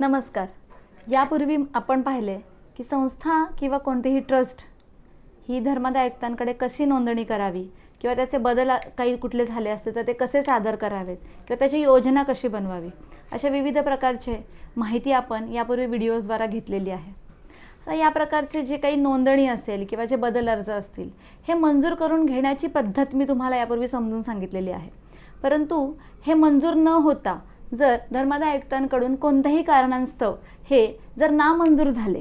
नमस्कार. यापूर्वी आपण पाहिले की संस्था किंवा कोणतीही ट्रस्ट ही धर्मदायकतांकडे कशी नोंदणी करावी किंवा त्याचे बदल काही कुठले झाले असते तर ते कसे सादर करावेत किंवा त्याची योजना कशी बनवावी अशा विविध प्रकारचे माहिती आपण यापूर्वी व्हिडिओजद्वारा घेतलेली आहे. आता या प्रकारचे जे काही नोंदणी असेल किंवा जे बदल अर्ज असतील हे मंजूर करून घेण्याची पद्धत मी तुम्हाला यापूर्वी समजून सांगितलेली आहे. परंतु हे मंजूर न होता जर धर्मादाय आयुक्तांकडून कोणत्याही कारणांस्तव हे जर नामंजूर झाले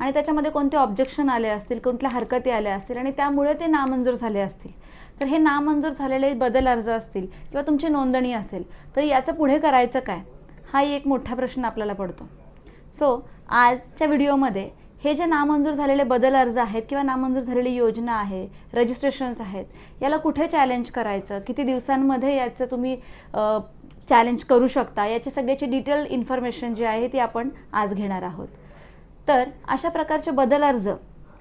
आणि त्याच्यामध्ये कोणते ऑब्जेक्शन आले असतील कुठल्या हरकती आल्या असतील आणि त्यामुळे ते नामंजूर झाले असतील तर हे नामंजूर झालेले बदल अर्ज असतील किंवा तुमची नोंदणी असेल तर याचं पुढे करायचं काय? हाही एक मोठा प्रश्न आपल्याला पडतो. सो आजच्या व्हिडिओमध्ये हे जे नामंजूर झालेले बदल अर्ज आहेत किंवा नामंजूर झालेली योजना आहे रजिस्ट्रेशन्स आहेत याला कुठे चॅलेंज करायचं? किती दिवसांमध्ये याचं तुम्ही चॅलेंज करू शकता. याची सगळ्याची डिटेल इन्फॉर्मेशन जी आहे ती आपण आज घेणार आहोत. तर अशा प्रकारचे बदल अर्ज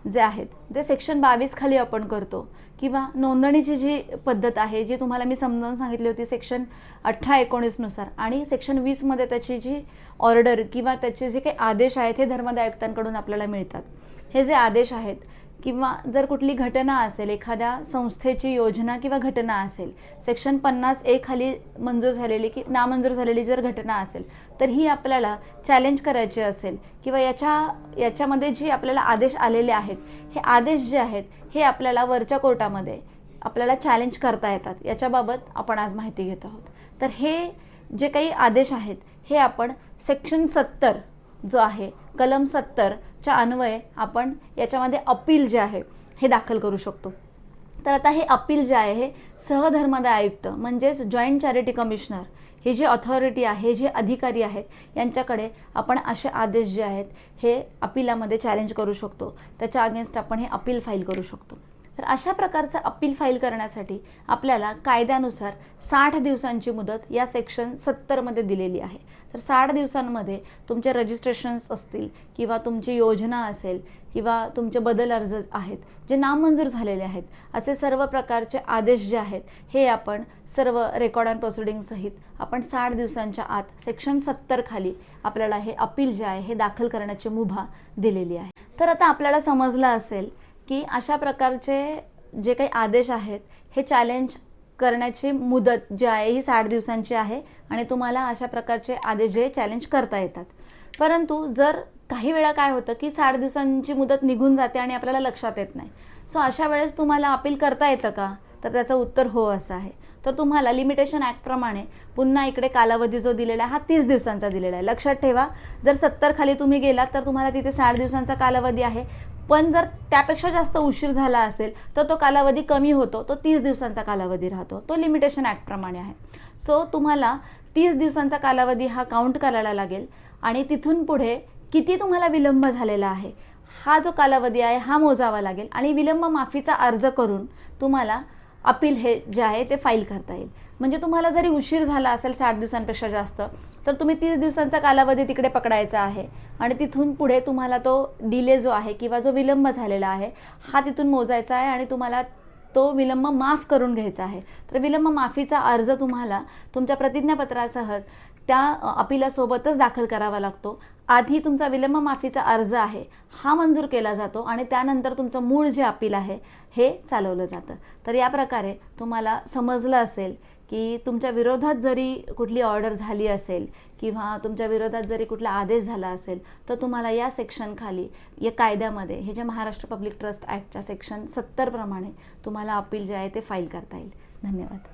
जे आहेत ते सेक्शन बावीस खाली आपण करतो किंवा नोंदणीची जी पद्धत आहे जी तुम्हाला मी समजावून सांगितली होती सेक्शन अठरा एकोणीसनुसार आणि सेक्शन वीसमध्ये त्याची जी ऑर्डर किंवा त्याचे जे काही आदेश आहेत हे धर्मदायुक्तांकडून आपल्याला मिळतात. हे जे आदेश आहेत किंवा जर कुठली घटना असेल एखाद्या संस्थेची योजना किंवा घटना असेल सेक्शन पन्नास ए खाली मंजूर झालेली की नामंजूर झालेली जर घटना असेल तर ही आपल्याला चॅलेंज करायची असेल किंवा याच्या याच्यामध्ये जी आपल्याला आदेश आलेले आहेत हे आदेश जे आहेत हे आपल्याला वरच्या कोर्टामध्ये आपल्याला चॅलेंज करता येतात. याच्याबाबत आपण आज माहिती घेत आहोत. तर हे जे काही आदेश आहेत हे आपण सेक्शन सत्तर जो आहे कलम सत्तर च्या अन्वये आपण याच्यामध्ये अपील जे आहे हे दाखल करू शकतो. तर आता हे अपील जे आहे हे सहधर्मदाय आयुक्त म्हणजेच जॉईंट चॅरिटी कमिशनर हे जे ऑथॉरिटी आहे हे जे अधिकारी आहेत यांच्याकडे आपण असे आदेश जे आहेत हे अपिलामध्ये चॅलेंज करू शकतो. त्याच्या अगेन्स्ट आपण हे अपील फाईल करू शकतो. तर अशा प्रकारचं अपील फाईल करण्यासाठी आपल्याला कायद्यानुसार साठ दिवसांची मुदत या सेक्शन सत्तरमध्ये दिलेली आहे. तर साठ दिवसांमध्ये तुमचे रजिस्ट्रेशन्स असतील किंवा तुमची योजना असेल किंवा तुमचे बदल अर्ज आहेत जे नामंजूर झालेले आहेत असे सर्व प्रकारचे आदेश जे आहेत हे आपण सर्व रेकॉर्ड अँड प्रोसिडिंगसहित आपण साठ दिवसांच्या आत सेक्शन सत्तर खाली आपल्याला हे अपील जे आहे हे दाखल करण्याची मुभा दिलेली आहे. तर आता आपल्याला समजलं असेल की अशा प्रकारचे जे काही आदेश आहेत हे चॅलेंज करण्याची मुदत जी आहे ही साठ दिवसांची आहे आणि तुम्हाला अशा प्रकारचे आदेश जे चॅलेंज करता येतात. परंतु जर काही वेळा काय होतं की साठ दिवसांची मुदत निघून जाते आणि आपल्याला लक्षात येत नाही. सो अशा वेळेस तुम्हाला अपील करता येतं का? तर त्याचं उत्तर हो असं आहे. तर तुम्हाला लिमिटेशन ॲक्टप्रमाणे पुन्हा इकडे कालावधी जो दिलेला आहे हा तीस दिवसांचा दिलेला आहे. लक्षात ठेवा जर सत्तर खाली तुम्ही गेलात तर तुम्हाला तिथे साठ दिवसांचा कालावधी आहे. पण जर त्यापेक्षा जास्त उशीर झाला असेल तर तो कालावधी कमी होतो. तो तीस दिवसांचा कालावधी राहतो. तो लिमिटेशन ॲक्टप्रमाणे आहे. सो तुम्हाला तीस दिवसांचा कालावधी हा काउंट करायला लागेल आणि तिथून पुढे किती तुम्हाला विलंब झालेला आहे हा जो कालावधी आहे हा मोजावा लागेल आणि विलंब माफीचा अर्ज करून तुम्हाला अपील हे जे आहे ते फाईल करता येईल. म्हणजे तुम्हाला जरी उशीर झाला असेल साठ दिवसांपेक्षा जास्त तर तुम्ही तीस दिवसांचा कालावधी तिकडे पकडायचा आहे. आणि तिथून पुढे तुम्हाला तो डिले जो आहे किंवा जो विलंब झालेला आहे हा तिथून मोजायचा आहे आणि तुम्हाला तो विलंब माफ करून घ्यायचा आहे. तर विलंब माफीचा अर्ज तुम्हाला तुमच्या प्रतिज्ञापत्रासह त्या अपिलासोबतच दाखल करावा लागतो. आधी तुमचा विलंब माफीचा अर्ज आहे हा मंजूर केला जातो आणि त्यानंतर तुमचं मूळ जे अपील आहे हे चालवलं जातं. तर या प्रकारे तुम्हाला समजलं असेल की तुमच्या विरोधात जरी कुठली ऑर्डर झाली असेल किंवा तुमच्या विरोधात जरी कुठला आदेश झाला असेल तर तुम्हाला या सेक्शनखाली या कायद्यामध्ये हे जे महाराष्ट्र पब्लिक ट्रस्ट ॲक्टच्या सेक्शन सत्तरप्रमाणे तुम्हाला अपील जे आहे ते फाईल करता येईल. धन्यवाद.